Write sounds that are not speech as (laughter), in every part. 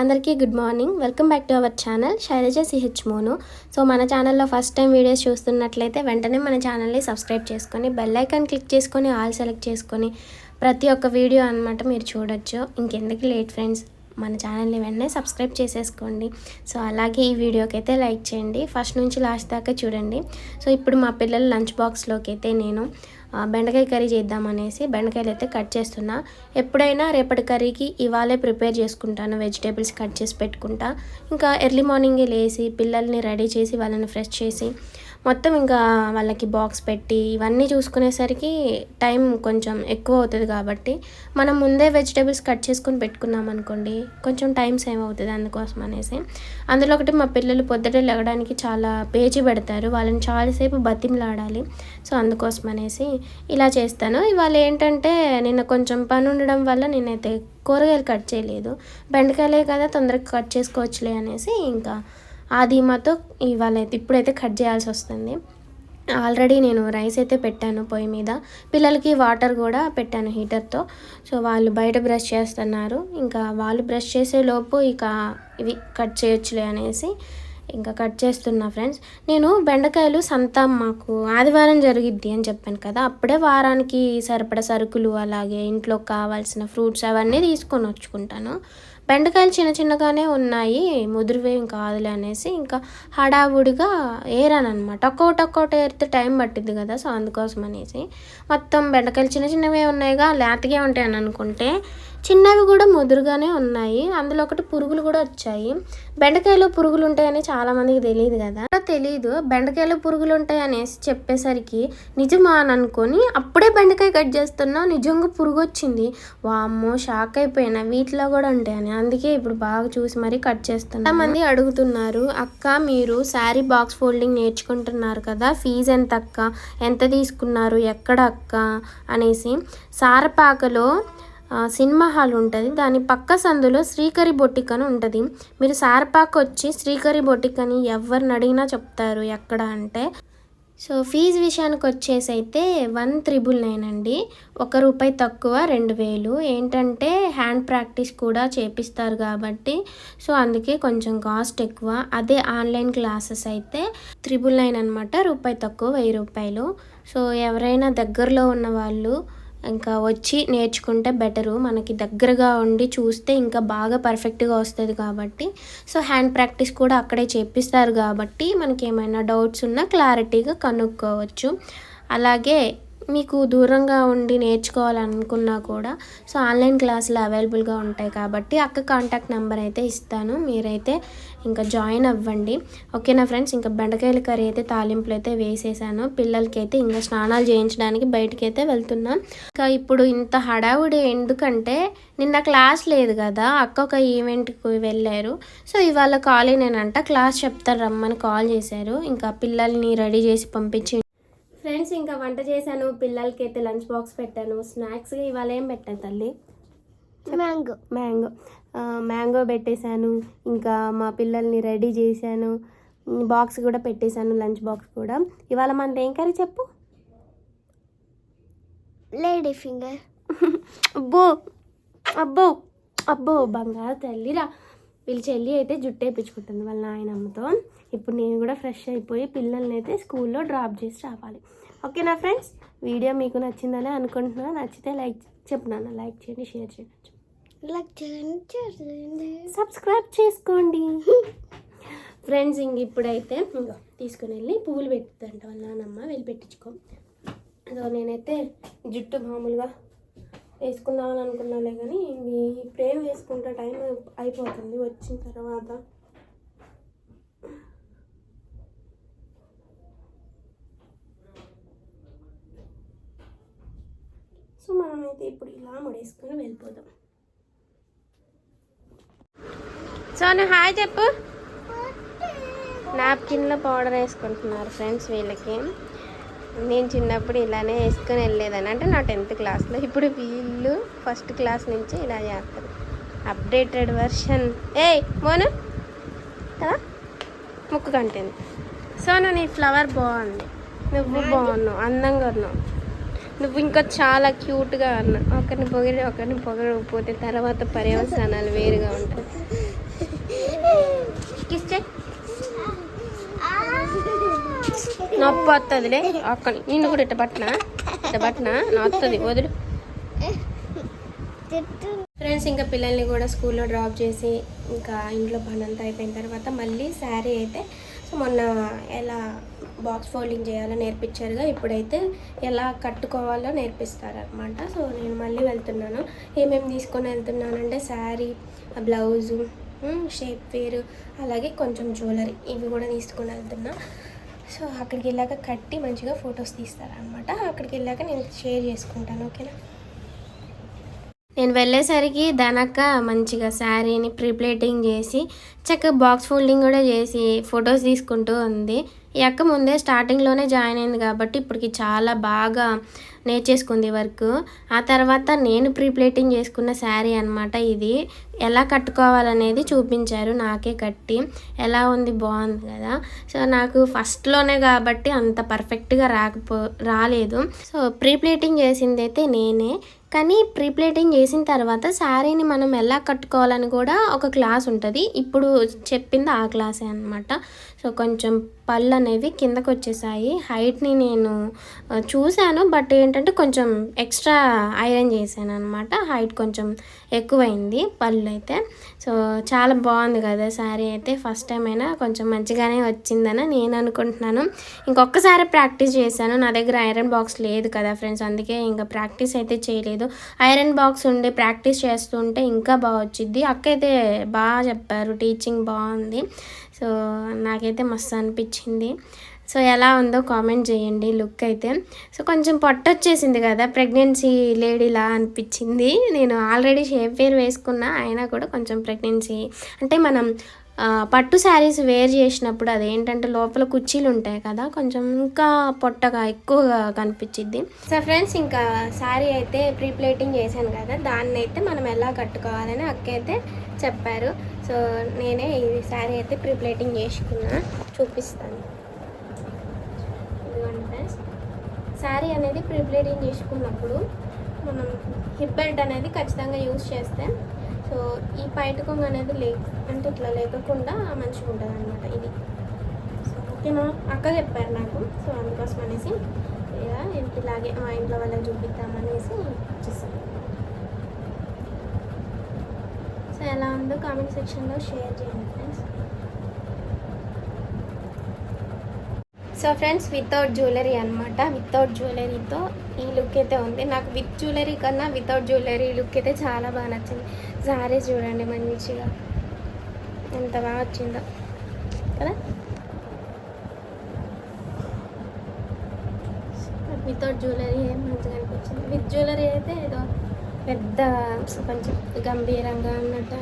అందరికీ good morning. Welcome back to our channel. Shailaja CH Monu. So మన ఛానల్లో first time videos చూస్తున్నట్లయితే వెంటనే మన ఛానల్ని సబ్స్క్రైబ్ చేసుకొని బెల్ ఐకాన్ క్లిక్ చేసుకొని ఆల్ సెలెక్ట్ చేసుకొని ప్రతి ఒక్క వీడియో అన్నమాట మీరు చూడొచ్చు. ఇంకెందుకు లేట్ ఫ్రెండ్స్? మన ఛానల్ని వెంటనే సబ్స్క్రైబ్ చేసేసుకోండి. సో అలాగే ఈ వీడియోకి అయితే లైక్ చేయండి. ఫస్ట్ నుంచి లాస్ట్ దాకా చూడండి. సో ఇప్పుడు మా పిల్లల లంచ్ బాక్స్లోకి అయితే నేను బెండకాయ కర్రీ చేద్దామనేసి బెండకాయలు అయితే కట్ చేస్తున్నా. ఎప్పుడైనా రేపటి కర్రీకి ఇవాళే ప్రిపేర్ చేసుకుంటాను వెజిటేబుల్స్ కట్ చేసి పెట్టుకుంటా. ఇంకా ఎర్లీ మార్నింగే లేసి పిల్లల్ని రెడీ చేసి వాళ్ళని ఫ్రెష్ చేసి మొత్తం ఇంకా వాళ్ళకి బాక్స్ పెట్టి ఇవన్నీ చూసుకునేసరికి టైం కొంచెం ఎక్కువ అవుతుంది కాబట్టి మనం ముందే వెజిటేబుల్స్ కట్ చేసుకొని పెట్టుకున్నాం అనుకోండి కొంచెం టైం సేవ్ అవుతుంది అందుకోసం అనేసి. అందులో ఒకటి మా పిల్లలు పొద్దుటే లెగడానికి చాలా పేజీ పెడతారు వాళ్ళని చాలాసేపు బతిమలాడాలి. సో అందుకోసం అనేసి ఇలా చేస్తాను. ఇవాళ ఏంటంటే నిన్న కొంచెం పని ఉండడం వల్ల నేనైతే కూరగాయలు కట్ చేయలేదు. బెండకాయలే కదా తొందరగా కట్ చేసుకోవచ్చులే అనేసి ఇంకా ఆ ధీమాతో ఇవాళ ఇప్పుడైతే కట్ చేయాల్సి వస్తుంది. ఆల్రెడీ నేను రైస్ అయితే పెట్టాను పొయ్యి మీద. పిల్లలకి వాటర్ కూడా పెట్టాను హీటర్తో. సో వాళ్ళు బయట బ్రష్ చేస్తున్నారు. ఇంకా వాళ్ళు బ్రష్ చేసే లోపు ఇక ఇవి కట్ చేయొచ్చులే అనేసి ఇంకా కట్ చేస్తున్నా ఫ్రెండ్స్. నేను బెండకాయలు సంత మాకు ఆదివారం జరిగిద్ది అని చెప్పాను కదా. అప్పుడే వారానికి సరిపడ సరుకులు అలాగే ఇంట్లో కావాల్సిన ఫ్రూట్స్ అవన్నీ తీసుకొని వచ్చుకుంటాను. బెండకాయలు చిన్న చిన్నగానే ఉన్నాయి ముదురువేం కాదులే అనేసి ఇంకా హడావుడిగా ఏరాను అనమాట ఒక్కొక్కటి ఒక్కొక్కటి ఏరితే టైం పట్టింది కదా సో అందుకోసం అనేసి. మొత్తం బెండకాయలు చిన్న చిన్నవే ఉన్నాయిగా లేతగా ఉంటాయని అనుకుంటే చిన్నవి కూడా ముదురుగానే ఉన్నాయి. అందులో ఒకటి పురుగులు కూడా వచ్చాయి. బెండకాయలో పురుగులు ఉంటాయని చాలా మందికి తెలియదు కదా? తెలియదు బెండకాయలో పురుగులు ఉంటాయి అనేసి చెప్పేసరికి నిజమా అని అనుకొని అప్పుడే బెండకాయ కట్ చేస్తున్నా నిజంగా పురుగు వచ్చింది. వామ్మో షాక్ అయిపోయినా వీటిలో కూడా ఉంటాయని. అందుకే ఇప్పుడు బాగా చూసి మరీ కట్ చేస్తున్నా. మంది అడుగుతున్నారు అక్క మీరు శారీ బాక్స్ ఫోల్డింగ్ నేర్చుకుంటున్నారు కదా? ఫీజు ఎంత అక్క ఎంత తీసుకున్నారు? ఎక్కడ అక్క? అనేసి. సారపాకలో సినిమా హాల్ ఉంటుంది. దాని పక్క సందులో శ్రీకరి బొటిక్ అని ఉంటుంది. మీరు సార్పాక్ వచ్చి శ్రీకరి బొటిక్ అని ఎవరిని అడిగినా చెప్తారు ఎక్కడ అంటే. సో ఫీజు విషయానికి వచ్చేసి అయితే వన్ త్రిబుల్ నైన్ అండి. ఒక రూపాయి తక్కువ రెండు వేలు. ఏంటంటే హ్యాండ్ ప్రాక్టీస్ కూడా చేపిస్తారు కాబట్టి. సో అందుకే కొంచెం కాస్ట్ ఎక్కువ. అదే ఆన్లైన్ క్లాసెస్ అయితే త్రిబుల్ నైన్ అనమాట రూపాయి తక్కువ వెయ్యి రూపాయలు. సో ఎవరైనా దగ్గరలో ఉన్న వాళ్ళు ఇంకా వచ్చి నేర్చుకుంటే బెటరు. మనకి దగ్గరగా ఉండి చూస్తే ఇంకా బాగా పర్ఫెక్ట్గా వస్తుంది కాబట్టి. సో హ్యాండ్ ప్రాక్టీస్ కూడా అక్కడే చేపిస్తారు కాబట్టి మనకి ఏమైనా డౌట్స్ ఉన్నా క్లారిటీగా కనుక్కోవచ్చు. అలాగే మీకు దూరంగా ఉండి నేర్చుకోవాలనుకున్నా కూడా సో ఆన్లైన్ క్లాసులు అవైలబుల్గా ఉంటాయి కాబట్టి అక్క కాంటాక్ట్ నెంబర్ అయితే ఇస్తాను. మీరైతే ఇంకా జాయిన్ అవ్వండి. ఓకేనా ఫ్రెండ్స్? ఇంకా బెండకాయల కర్రీ అయితే తాలింపులు అయితే వేసేసాను. పిల్లలకి అయితే ఇంకా స్నానాలు చేయించడానికి బయటికి అయితే వెళ్తున్నాం. ఇంకా ఇప్పుడు ఇంత హడావుడి ఎందుకంటే నిన్న క్లాస్ లేదు కదా అక్క ఒక ఈవెంట్కి వెళ్ళారు. సో ఇవాళ కాల్ నేనంట క్లాస్ చెప్తారు రమ్మని కాల్ చేశారు. ఇంకా పిల్లల్ని రెడీ చేసి పంపించి ఫ్రెండ్స్ ఇంకా వంట చేశాను. పిల్లలకి అయితే లంచ్ బాక్స్ పెట్టాను. స్నాక్స్ ఇవాళ ఏం పెట్టాను తల్లి? మ్యాంగో. మ్యాంగో. మ్యాంగో పెట్టేశాను. ఇంకా మా పిల్లల్ని రెడీ చేశాను. బాక్స్ కూడా పెట్టేశాను లంచ్ బాక్స్ కూడా. ఇవాళ మనది ఏం కర్రీ చెప్పు? Lady finger. అబ్బో. అబ్బో. అబ్బో బంగారు తల్లిరా. వీళ్ళ చెల్లి అయితే జుట్టు వేయించుకుంటుంది వాళ్ళ నాయనమ్మతో. ఇప్పుడు నేను కూడా ఫ్రెష్ అయిపోయి పిల్లల్ని అయితే స్కూల్లో డ్రాప్ చేసి రావాలి. ఓకేనా ఫ్రెండ్స్ వీడియో మీకు నచ్చిందని అనుకుంటున్నా. నచ్చితే లైక్ చెప్తున్నాను లైక్ చేయండి షేర్ చేయండి. లైక్ చేయండి సబ్స్క్రైబ్ చేసుకోండి. ఫ్రెండ్స్ ఇంక ఇప్పుడైతే తీసుకుని వెళ్ళి పువ్వులు పెట్టుదంట వాళ్ళ నాన్నమ్మ. వెళ్ళి పెట్టించుకో. సో నేనైతే జుట్టు మామూలుగా వేసుకుందామని అనుకున్నాలే కానీ ఇప్పుడు ఏం వేసుకుంటా టైం అయిపోతుంది. వచ్చిన తర్వాత మనమైతే ఇప్పుడు ఇలా ముడేసుకొని వెళ్ళిపోదాం. సోను హాయ్ చెప్పు. నాప్కిన్లో పౌడర్ వేసుకుంటున్నారు ఫ్రెండ్స్ వీళ్ళకి. నేను చిన్నప్పుడు ఇలానే వేసుకొని వెళ్ళేదాన్ని. అంటే నా టెన్త్ క్లాస్లో. ఇప్పుడు వీళ్ళు ఫస్ట్ క్లాస్ నుంచి ఇలా చేస్తారు. Updated version. ఏ మోను. కదా? ముక్కు కంటింది సోను నీ ఫ్లవర్ బాగుంది. నువ్వు బాగున్నావు అందంగా ఉన్నావు. నువ్వు ఇంకా చాలా క్యూట్గా అన్న. ఒకరిని పొగిడి ఒకరిని పొగడకపోతే తర్వాత పర్యవసానాలు వేరుగా ఉంటాయి. నొప్పి వస్తుందిలే ఒక్క నిన్ను కూడా ఇట్ట పట్టినా? ఇట్ట పట్టినా? నొస్తుంది వదులు. ఫ్రెండ్స్ ఇంకా పిల్లల్ని కూడా స్కూల్లో డ్రాప్ చేసి ఇంకా ఇంట్లో పనంతా అయిపోయిన తర్వాత మళ్ళీ శారీ అయితే సో మొన్న ఎలా బాక్స్ ఫోల్డింగ్ చేయాలో నేర్పించారుగా. ఇప్పుడైతే ఎలా కట్టుకోవాలో నేర్పిస్తారు అనమాట సో నేను మళ్ళీ వెళ్తున్నాను. ఏమేమి తీసుకొని వెళ్తున్నానంటే శారీ బ్లౌజు షేప్ వేరు అలాగే కొంచెం జ్యువెలరీ ఇవి కూడా తీసుకొని వెళ్తున్నా. సో అక్కడికి వెళ్ళాక కట్టి మంచిగా ఫొటోస్ తీస్తారనమాట అక్కడికి వెళ్ళాక నేను షేర్ చేసుకుంటాను ఓకేనా? నేను వెళ్ళేసరికి ధనక్క మంచిగా శారీని ప్రీప్లేటింగ్ చేసి చక్కగా బాక్స్ ఫోల్డింగ్ కూడా చేసి ఫొటోస్ తీసుకుంటూ ఉంది. ఈ అక్క ముందే స్టార్టింగ్లోనే జాయిన్ అయింది కాబట్టి ఇప్పటికి చాలా బాగా నేర్చేసుకుంది వర్క్. ఆ తర్వాత నేను ప్రీప్లేటింగ్ చేసుకున్న శారీ అనమాట ఇది. ఎలా కట్టుకోవాలనేది చూపించారు నాకే కట్టి. ఎలా ఉంది బాగుంది కదా. సో నాకు ఫస్ట్లోనే కాబట్టి అంత పర్ఫెక్ట్గా రాకపో రాలేదు. సో ప్రీప్లేటింగ్ చేసింది అయితే నేనే. కానీ ప్రీప్లేటింగ్ చేసిన తర్వాత శారీని మనం ఎలా కట్టుకోవాలని కూడా ఒక క్లాస్ ఉంటుంది. ఇప్పుడు చెప్పింది ఆ క్లాసే అనమాట సో కొంచెం పళ్ళు అనేవి కిందకు వచ్చేసాయి హైట్ని నేను చూశాను. బట్ ఏంటంటే కొంచెం ఎక్స్ట్రా ఐరన్ చేశాను అనమాట హైట్ కొంచెం ఎక్కువైంది పళ్ళు అయితే సో చాలా బాగుంది కదా శారీ అయితే. ఫస్ట్ టైం అయినా కొంచెం మంచిగానే వచ్చిందని నేను అనుకుంటున్నాను. ఇంకొకసారి ప్రాక్టీస్ చేశాను. నా దగ్గర ఐరన్ బాక్స్ లేదు కదా ఫ్రెండ్స్. అందుకే ఇంకా ప్రాక్టీస్ అయితే చేయలేదు. ఐరన్ బాక్స్ ఉండి ప్రాక్టీస్ చేస్తుంటే ఇంకా బాగా వచ్చింది అక్క అయితే బాగా చెప్పారు. టీచింగ్ బాగుంది. సో నాకైతే మస్తు అనిపించింది. సో ఎలా ఉందో కామెంట్ చేయండి లుక్ అయితే. సో కొంచెం పొట్ట వచ్చేసింది కదా ప్రెగ్నెన్సీ లేడీలా అనిపించింది. నేను ఆల్రెడీ షేప్ వేర్ వేసుకున్నా అయినా కూడా కొంచెం ప్రెగ్నెన్సీ. అంటే మనం పట్టు శారీస్ వేర్ చేసినప్పుడు అదేంటంటే లోపల కుర్చీలు ఉంటాయి కదా కొంచెం ఇంకా పొట్టగా ఎక్కువగా కనిపించింది సో ఫ్రెండ్స్ ఇంకా శారీ అయితే ప్రీప్లేటింగ్ చేశాను కదా దాన్ని అయితే మనం ఎలా కట్టుకోవాలని అక్క అయితే చెప్పారు. సో నేనే ఈ శారీ అయితే ప్రీప్లేటింగ్ చేసుకున్నా చూపిస్తాను ఇదిగోండి ఫ్రెండ్స్ శారీ అనేది ప్రీప్లేటింగ్ చేసుకున్నప్పుడు మనం హిప్ బెల్ట్ అనేది ఖచ్చితంగా యూజ్ చేస్తే సో ఈ పైట అనేది లే అంటే ఇట్లా లేకుండా మంచిగా ఉంటుంది అనమాట ఇది. సో ఓకేనా అక్క చెప్పారు నాకు సో అందుకోసం అనేసి ఇక ఇలాగే మా ఇంట్లో వాళ్ళకి చూపిద్దామనేసి వచ్చేసాను సో ఎలా ఉందో కామెంట్ సెక్షన్లో షేర్ చేయండి friends. So friends without jewellery అనమాట వితౌట్ జ్యువెలరీతో ఈ లుక్ అయితే ఉంది. నాకు విత్ జ్యువెలరీ కన్నా వితౌట్ జ్యువెలరీ లుక్ అయితే చాలా బాగా నచ్చింది. సారీస్ చూడండి మంచిగా. ఎంత బాగా వచ్చిందో. కదా? వితౌట్ జ్యువెలరీ ఏం మంచిగా అనిపించింది. విత్ జ్యువెలరీ అయితే ఏదో పెద్ద కొంచెం గంభీరంగా అన్నట్టు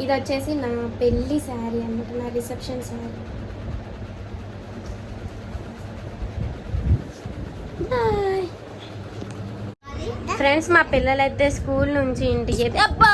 ఇది వచ్చేసి నా పెళ్ళి శారీ అన్నమాట. నా రిసెప్షన్ శారీ బాయ్ ఫ్రెండ్స్ మా పిల్లలైతే స్కూల్ నుంచి ఇంటికి అబ్బా!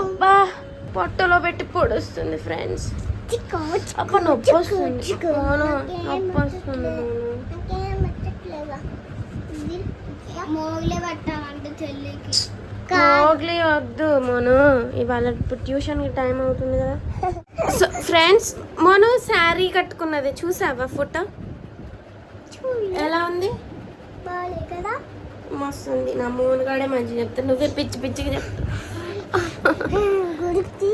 అబ్బా! పొట్టలో పెట్టి పొడుస్తుంది ఫ్రెండ్స్ అబ్బా నొప్పి వస్తుంది అవును నొప్పి వస్తుంది మోగ్లీ వద్దు మోను. ఇవాళ ఇప్పుడు ట్యూషన్కి టైం అవుతుంది కదా. (laughs) సో ఫ్రెండ్స్ మోను శారీ కట్టుకున్నది చూసావా ఫోటో? ఎలా ఉంది? బాగాలే కదా? మస్తు ఉంది నా మోనుగాడే మంచిగా చెప్తా నువ్వే పిచ్చి పిచ్చిగా చెప్తా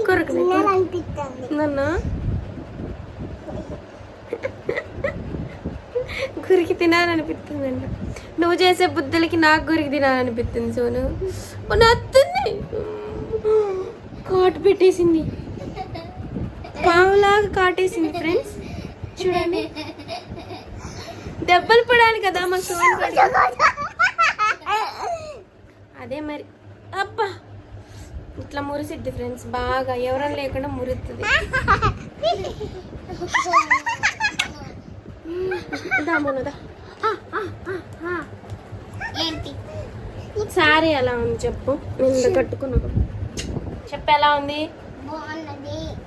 కొరకు తినాలనిపిస్తుంది. నన్న? గురికి తినాలనిపిస్తుందంట. నువ్వు చేసే బుద్ధులకి నాకు గురికి తినాలనిపిస్తుంది సోను. నత్తుంది. కాటు పెట్టేసింది. పావులాగా కాటేసింది ఫ్రెండ్స్ చూడండి. దెబ్బలు పడాలి కదా మా. అదే మరి. అబ్బా ఇట్లా మురిసిద్ది ఫ్రెండ్స్ బాగా. ఎవరైనా లేకుండా మురుతుంది. ఏంటి? సారీ ఎలా ఉంది చెప్పు. నిన్న కట్టుకున్నాను. చెప్పు ఎలా ఉంది?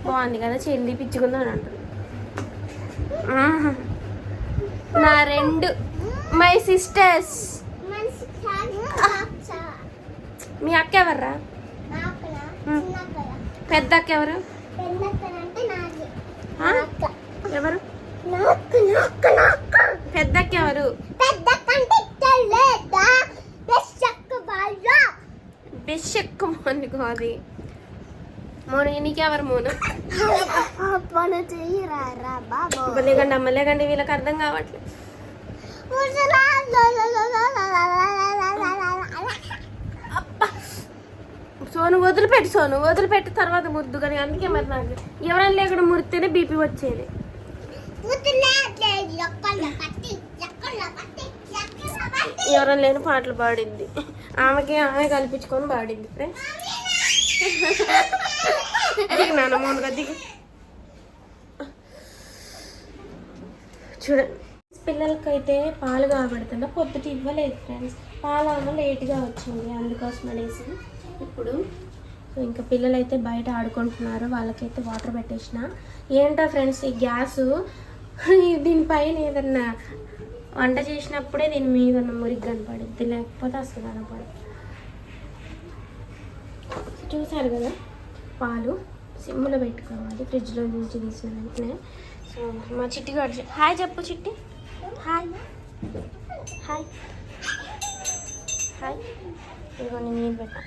బాగుంది కదా చెల్లి పిచ్చుకుందా అని అంటుంది. నా రెండు. మై సిస్టర్స్ మీ అక్క ఎవర్రా? పెద్ద అక్క. ఎవరు? అక్క ఎవరు ఎవరు పెద్ద బాయ్య బెషెక్కు మోని కాదు మోను నీకెవరు మోను? పని చెయ్యరా రా అమ్మ లేకండి వీళ్ళకి అర్థం కావట్లేదు. సోను వదిలిపెట్టి సోను వదిలిపెట్టి తర్వాత ముద్దు కానీ అందుకే మరి నాకు ఎవరైనా లేకుండా మురితేనే బీపీ వచ్చేది. ఎవరైనా లేని పాటలు పాడింది. ఆమెకి ఆమె కల్పించుకొని పాడింది ఫ్రెండ్స్ దిగు నాన్న మౌనగా దిగు చూడండి పిల్లలకైతే పాలు కాబడుతున్నా పొద్దుట ఇవ్వలేదు ఫ్రెండ్స్ పాలు అమ్మ లేట్గా వచ్చింది అందుకోసం అనేసి. ఇప్పుడు ఇంకా పిల్లలైతే బయట ఆడుకుంటున్నారు వాళ్ళకైతే వాటర్ పెట్టేసిన. ఏంటో ఫ్రెండ్స్ ఈ గ్యాసు దీనిపైన ఏదన్నా వంట చేసినప్పుడే దీని మీద ఉన్న మురికి కనపడుద్ది లేకపోతే అసలు కనపడదు. చూసారు కదా? పాలు సిమ్లో పెట్టుకోవాలి. ఫ్రిడ్జ్లో నుంచి తీసిన వెంటనే సో మా చిట్టి గారు హాయ్ చెప్పు చిట్టి. హాయ్. హాయ్. హాయ్. ఇదిగోండి నీళ్ళు పెట్టా